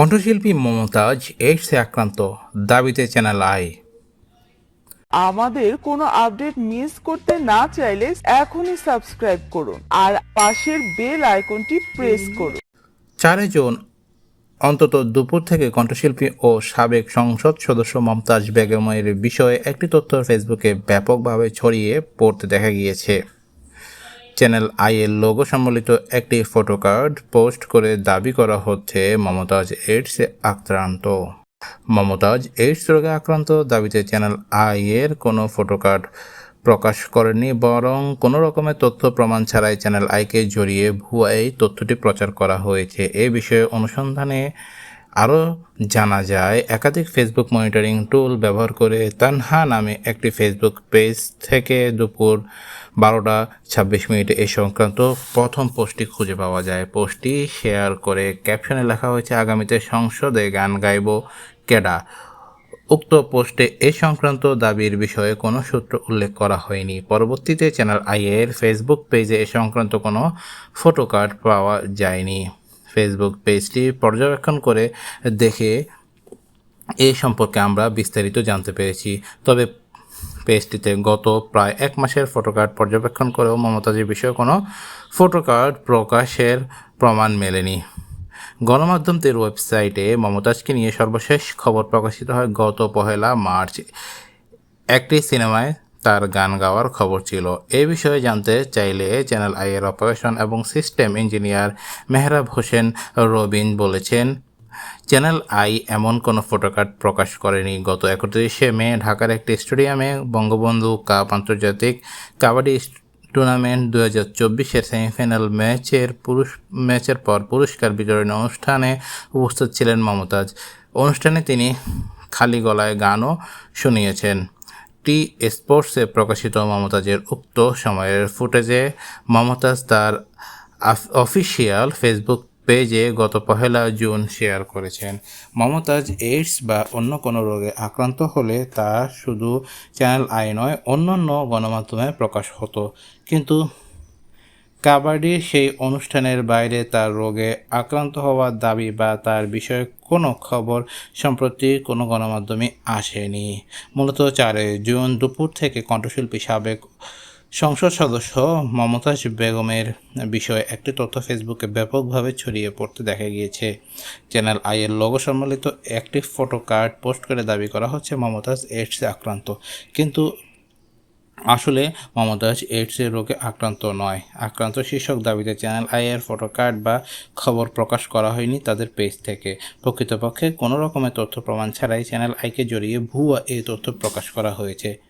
কণ্ঠশিল্পী মমতাজ এইডসে আক্রান্ত দাবিতে চ্যানেল আই। আমাদের কোনো আপডেট মিস করতে না চাইলে এখনই সাবস্ক্রাইব করুন আর পাশের বেল আইকনটি প্রেস করুন। চারে জুন অন্তত দুপুর থেকে কণ্ঠশিল্পী ও সাবেক সংসদ সদস্য মমতাজ বেগমের বিষয়ে একটি তথ্য ফেসবুকে ব্যাপকভাবে ছড়িয়ে পড়তে দেখা গিয়েছে। চ্যানেল আই এর লোগো সম্বলিত একটি ফটোকার্ড পোস্ট করে দাবি করা হচ্ছে মমতাজ এইডসে আক্রান্ত। মমতাজ এইডস রোগে আক্রান্ত দাবিতে চ্যানেল আই এর কোনো ফটোকার্ড প্রকাশ করেনি, বরং কোনো রকমের তথ্য প্রমাণ ছাড়াই চ্যানেল আইকে জড়িয়ে ভুয়া এই তথ্যটি প্রচার করা হয়েছে। এ বিষয়ে অনুসন্ধানে আরও জানা যায়, একাধিক ফেসবুক মনিটরিং টুল ব্যবহার করে তানহা নামে একটি ফেসবুক পেজ থেকে দুপুর বারোটা ছাব্বিশ মিনিটে এ সংক্রান্ত প্রথম পোস্টটি খুঁজে পাওয়া যায়। পোস্টটি শেয়ার করে ক্যাপশনে লেখা হয়েছে, আগামীতে সংসদে গান গাইব কেডা? উক্ত পোস্টে এ সংক্রান্ত দাবির বিষয়ে কোনো সূত্র উল্লেখ করা হয়নি। পরবর্তীতে চ্যানেল আইয়ের ফেসবুক পেজে এ সংক্রান্ত কোনো ফটো কার্ড পাওয়া যায়নি। ফেসবুক পেজটি পর্যবেক্ষণ করে দেখে এ সম্পর্কে আমরা বিস্তারিত জানতে পেরেছি। তবে পেজটিতে গত প্রায় এক মাসের ফটোকার্ড পর্যবেক্ষণ করেও মমতাজের বিষয়ে কোনো ফটোকার্ড প্রকাশের প্রমাণ মেলেনি। গণমাধ্যমটির ওয়েবসাইটে মমতাজকে নিয়ে সর্বশেষ খবর প্রকাশিত হয় গত পহেলা মার্চ। একটি সিনেমায় তার গান গাওয়ার খবর ছিল। এই বিষয়ে জানতে চাইলে চ্যানেল আই এর অপারেশন এবং সিস্টেম ইঞ্জিনিয়ার মেহরাব হোসেন রবিন বলেছেন, চ্যানেল আই এমন কোনো ফটোকার্ড প্রকাশ করেনি। গত একত্রিশে মে ঢাকার একটি স্টেডিয়ামে বঙ্গবন্ধু কাপ আন্তর্জাতিক কাবাডি টুর্নামেন্ট দু হাজার চব্বিশের সেমিফাইনাল ম্যাচের পুরুষ, ম্যাচের পর পুরস্কার বিতরণী অনুষ্ঠানে উপস্থিত ছিলেন মমতাজ। অনুষ্ঠানে তিনি খালি গলায় গানও শুনিয়েছেন। টি স্পোর্টসে প্রকাশিত মমতাজের উক্ত সময়ের ফুটেজে মমতাজ তার অফিসিয়াল ফেসবুক পেজে গত পহেলা জুন শেয়ার করেছেন। মমতাজ এইডস বা অন্য কোনো রোগে আক্রান্ত হলে তা শুধু চ্যানেল আই নয়, অন্যান্য গণমাধ্যমে প্রকাশ হতো। কিন্তু কাবাডির সেই অনুষ্ঠানের বাইরে তার রোগে আক্রান্ত হওয়ার দাবি বা তার বিষয়ে কোনো খবর সম্প্রতি কোনো গণমাধ্যমে আসেনি। মূলত চারে জুন দুপুর থেকে কণ্ঠশিল্পী সাবেক সংসদ সদস্য মমতাজ বেগমের বিষয়ে একটি তথ্য ফেসবুকে ব্যাপকভাবে ছড়িয়ে পড়তে দেখা গিয়েছে। চ্যানেল আইয়ের লোগো সম্বলিত একটি ফটো কার্ড পোস্ট করে দাবি করা হচ্ছে মমতাজ এইডসে আক্রান্ত। কিন্তু আসলে মমতাজ এইডসের রোগে আক্রান্ত নয়। আক্রান্ত শীর্ষক দাবিতে চ্যানেল আইয়ের ফটো কার্ড বা খবর প্রকাশ করা হয়নি তাদের পেজ থেকে। প্রকৃতপক্ষে কোনো রকমের তথ্য প্রমাণ ছাড়াই চ্যানেল আইকে জড়িয়ে ভুয়া এই তথ্য প্রকাশ করা হয়েছে।